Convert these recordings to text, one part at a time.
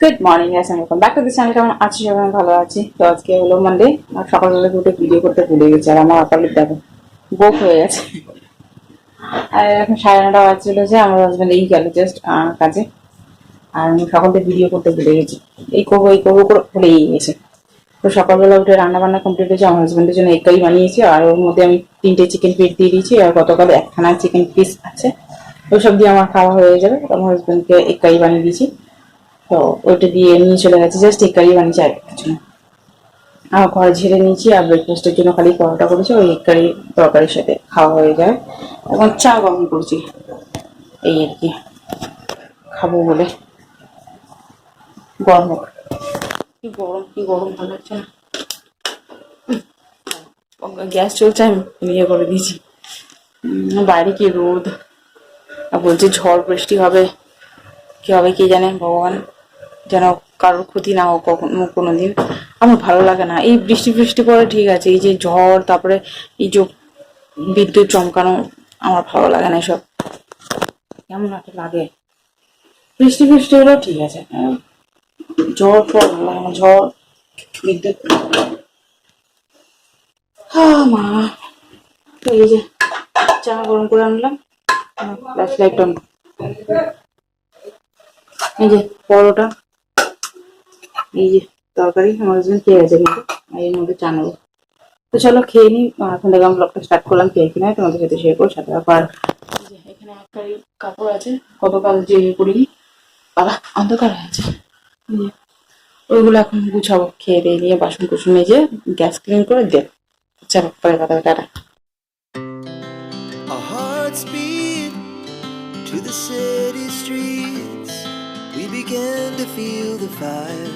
Good morning আমি welcome back to this channel কেমন আছি? সবাই ভালো আছি। তো আজকে হলো মানডে আর সকালবেলা দুটো ভিডিও করতে ভুলে গেছি। আর আমার আপালিপ দেখো, বোক হয়ে গেছে। আর এখন সাড়ে নটা বাজছিল যে আমার হাজব্যান্ড এই গেল জাস্ট কাজে। আর আমি সকাল থেকে ভিডিও করতে ভুলে গেছি। এই করব এই করব, করে ভুলেই গেছে। তো সকালবেলা উঠে রান্না বান্না কমপ্লিট হয়েছে। আমার হাজব্যান্ডের জন্য একাই বানিয়েছি। আর ওর মধ্যে আমি তিনটে চিকেন পিস দিয়ে দিয়েছি। আর গতকাল একখানা চিকেন পিস আছে। ওইসব দিয়ে আমার খাওয়া হয়ে যাবে। আমার হাজব্যান্ডকে একাই বানিয়ে দিয়েছি। তো ওইটা দিয়ে নিয়ে চলে গেছে জাস্ট এই কারি বানিয়েছি আর কিছু আর ঘরে ঝেড়ে নিয়েছি, আর ব্রেকফাস্টের জন্য খালি পরোটা করেছি, ওই এক কারি তরকারির সাথে খাওয়া হয়ে যায়। এখন চা গরম করছি, এই আর কি। খাব বলে। গরম কি গরম কি গরম, ভালো লাগছে না। গ্যাস চলছে, আমি ইয়ে করে দিয়েছি। বাইরে কি রোদ? আর বলছে ঝড় বৃষ্টি হবে। কি হবে কে জানে, ভগবান। যেন কারোর ক্ষতি না হোক কখনো কোনোদিন আমার ভালো লাগে না। এই বৃষ্টি বৃষ্টি পরে ঠিক আছে এই যে ঝড় তারপরে এই যে বিদ্যুৎ চমকানো আমার ভালো লাগে না এসব। কেমন একটা লাগে। বৃষ্টি বৃষ্টি হলেও ঠিক আছে। আহ, ঝড় ফড় ভালো লাগে ঝড় বিদ্যুৎ। হ্যাঁ মা। এই যে চা গরম করে আনলাম। ফ্ল্যাশ লাইট অন এই যে পরোটা। এই যে তরকারি, আমার হাজবেন্ড খেয়ে গেছে কিন্তু এর মধ্যে চা নেব তো চলো খেয়ে নিই এখন আমি ব্লগটা স্টার্ট করলাম, খেয়ে কিনা তোমাদের সাথে শেয়ার করো সাথে যে এখানে কাপড় আছে, গতকাল যে করিনি, বাবা, অন্ধকার হয়ে আছে ওইগুলো এখন গুছাবো, খেয়ে দিয়ে নিয়ে বাসন কুসন মেজে, গ্যাস ক্লিন করে দে চলো, পরে কথা tata to the city streets. We began to feel the fire.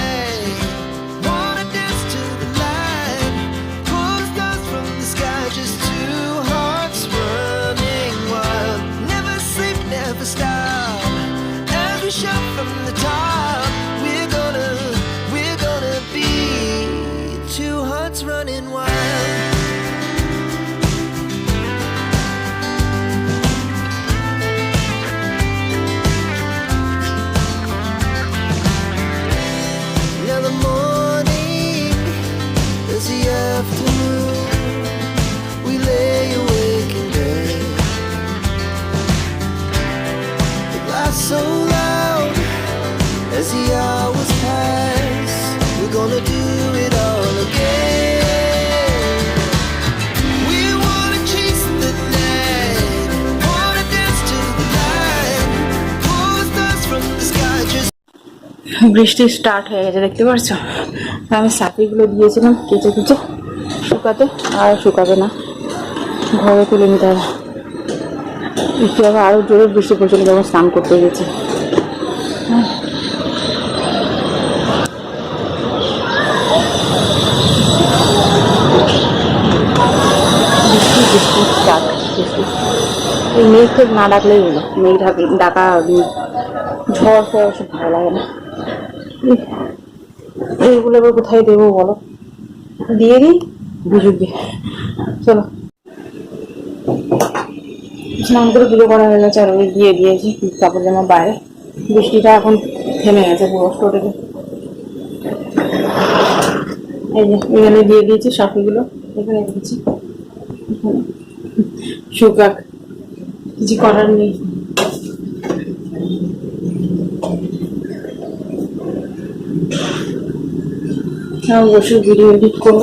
from the বৃষ্টি স্টার্ট হয়ে গেছে, দেখতে পাচ্ছ আমি সাপিগুলো দিয়েছিলাম, কেচে কুচে শুকাতে, আর শুকাবে না। ঘরে তুলে নিতে হবে। একটু আবার আরও জোরে বৃষ্টি পড়ছিল যখন স্নান করতে গেছি। বৃষ্টি বৃষ্টি বৃষ্টি। এই মেঘ না ডাকলেই হলো। মেঘ ডাকা ঝড় ফড় সব ভালো লাগে না। এইগুলো আবার কোথায় দেবো বলো? দিয়ে দিই বুঝুক দিয়ে চলো। স্নান করে পুজো করা হয়ে গেছে, আর ওই দিয়ে দিয়েছি কাপড় জামা বাইরে। বৃষ্টিটা এখন থেমে গেছে পুরো টোটালি এই যে, এখানে দিয়ে দিয়েছি সাফিগুলো এখানে দিয়েছি শুকাক। কিছু করার নেই। আমি বসে ভিডিও এডিট করব।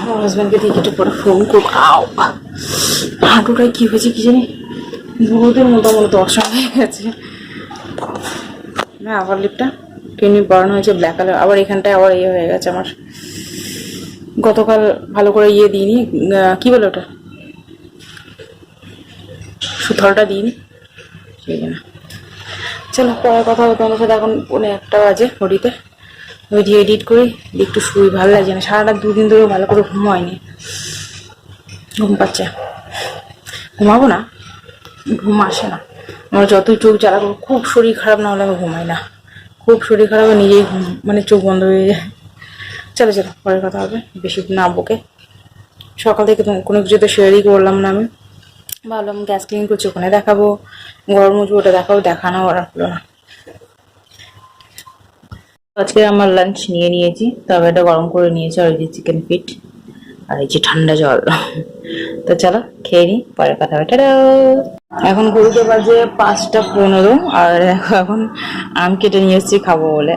আমার হাজব্যান্ডকে দিয়ে একটু পরে ফোন করব। আও, হাঁটুটায় কী হয়েছে কি জানি? মতো আমার দশা হয়ে গেছে। না আবার লিপটা কিডনি বার্ন হয়েছে ব্ল্যাক কালার আবার এখানটায় আবার ইয়ে হয়ে গেছে আমার। গতকাল ভালো করে ইয়ে দিইনি কি বলে ওটা? সুথলটা দিইনি। সেই জন্য। চলো, পরে কথা হবে তোমার সাথে। এখন পৌনে একটা বাজে ঘড়িতে। ভিডিও এডিট করি একটু শুই, ভালো লাগছে না। সারাটা দুদিন ধরে ভালো করে ঘুম হয়নি। ঘুম পাচ্ছে। ঘুমাবো না? ঘুম আসে না। আমার যতই চোখ জ্বালা করব খুব শরীর খারাপ না হলে আমি ঘুমাই না। খুব শরীর খারাপ নিজেই ঘুম মানে চোখ বন্ধ হয়ে যায়। চলো চলো, পরের কথা হবে। বেশি না বকে। সকাল থেকে তো কোনো কিছু তো শেয়ারই করলাম না আমি। ভাবলাম গ্যাস ক্লিন করছি, ওখানে দেখাবো। গরম মুছবো ওটা দেখাবো, দেখানো আর হলো না। আজকে আমার লাঞ্চ নিয়ে নিয়েছি। তবে এটা গরম করে নিয়েছি আর এই যে চিকেন ফিট আর এই যে ঠান্ডা জল। তো চলো, খেয়ে নিই পরে কথা হবে। এখন ঘুরতে বাজে পাঁচটা পনেরো আর এখন আম কেটে নিয়ে এসেছি খাব বলে।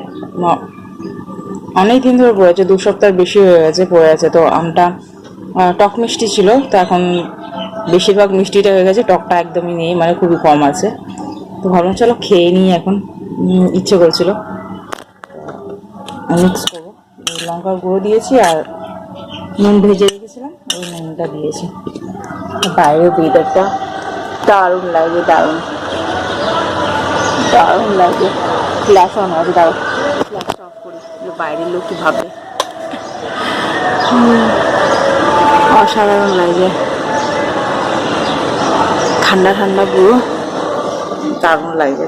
অনেক দিন ধরে পড়েছে দু সপ্তাহ বেশি হয়ে গেছে পড়ে আছে। তো আমটা টক মিষ্টি ছিল, তো এখন বেশিরভাগ মিষ্টিটা হয়ে গেছে, টকটা একদমই নেই মানে খুবই কম আছে। তো ভাবলাম, চলো খেয়ে নিই এখন। ইচ্ছে করছিল। মিক্স করব লঙ্কার গুঁড়ো দিয়েছি আর নুন ভেজে রেখেছিলাম, ওই নুনটা দিয়েছি। বাইরের ওয়েদারটা দারুণ লাগে, দারুণ। দারুণ লাগে। ফ্ল্যাশ অন আছে দারুণ ফ্ল্যাশটা অফ করি বাইরের লোক কি ভাববে অসাধারণ লাগে। ঠান্ডা ঠান্ডা পুরো দারুণ লাগবে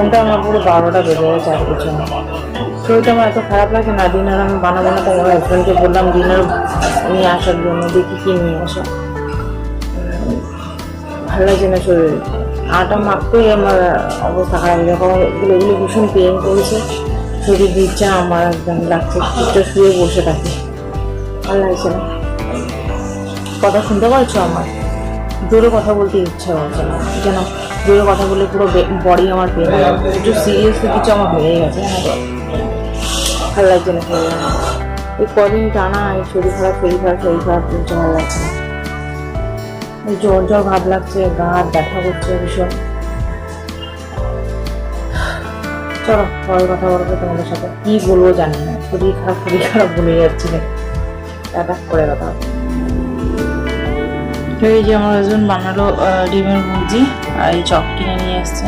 ফোনটা আমার পুরো বারোটা বেজে গেছে আর কিছু না। শরীরটা আমার এত খারাপ লাগছে না, ডিনার আমি বানাবো না তো আমার হাজব্যান্ডকে বললাম, ডিনার নিয়ে আসার জন্য দেখি কি নিয়ে আসা। ভালো লাগছে না শরীর। আটা মাখতেই আমার অবস্থা খারাপ যখন এগুলো এগুলো ভীষণ পেন করেছে। শরীর দিচ্ছে আমার একদম লাগছে। চুপটা শুয়ে বসে থাকি। ভালো লাগছে না। কথা শুনতে পারছ আমার? জোরে কথা বলতে ইচ্ছা হচ্ছে না। যেন জোরে কথা বলে পুরো বডি আমার পেন একটু সিরিয়াসলি কিছু আমার হয়ে গেছে ভালো লাগছে না এই কদিন টানা এই শরীর খারাপ শরীর খারাপ শরীর খারাপ চলছে ভালো লাগছে না। জ্বর জ্বর ভাব লাগছে, গা ব্যথা করছে ভীষণ। চলো পরে কথা বলব তোমাদের সাথে। কি বলব জানি না। শরীর খারাপ শরীর খারাপ বলে যাচ্ছি না। করে কথা। এই যে আমার হাজবেন্ড বানালো ডিমের ভুজি, আর এই চপ কিনে নিয়ে এসছে,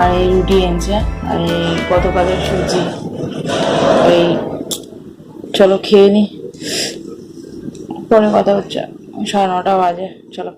আর এই রুটি এনেছে, আর এই গতকালের সুজি। এই, চলো খেয়ে নি। পরে কথা হচ্ছে, সাড়ে নটা বাজে, চলো।